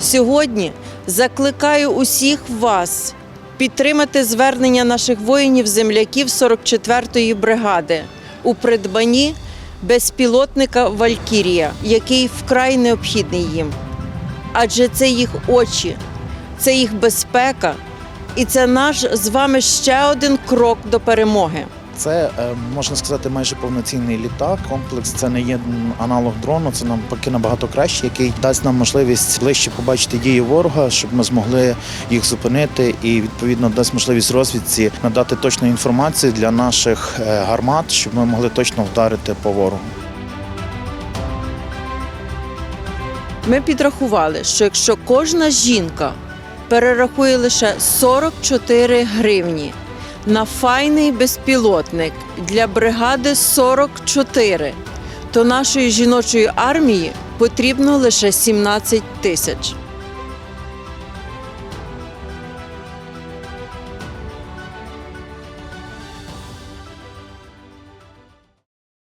Сьогодні закликаю усіх вас підтримати звернення наших воїнів-земляків 44-ї бригади у придбанні безпілотника Валькірія, який вкрай необхідний їм. Адже це їх очі, це їх безпека, і це наш з вами ще один крок до перемоги. Це е, можна сказати майже повноцінний літак. Комплекс це не є аналог дрону, це навпаки набагато краще, який дасть нам можливість ближче побачити дії ворога, щоб ми змогли їх зупинити, і відповідно дасть можливість розвідці надати точну інформацію для наших е, гармат, щоб ми могли точно вдарити по ворогу. Ми підрахували, що якщо кожна жінка перерахує лише 44 гривні на файний безпілотник для бригади 44, то нашої жіночої армії потрібно лише 17 тисяч.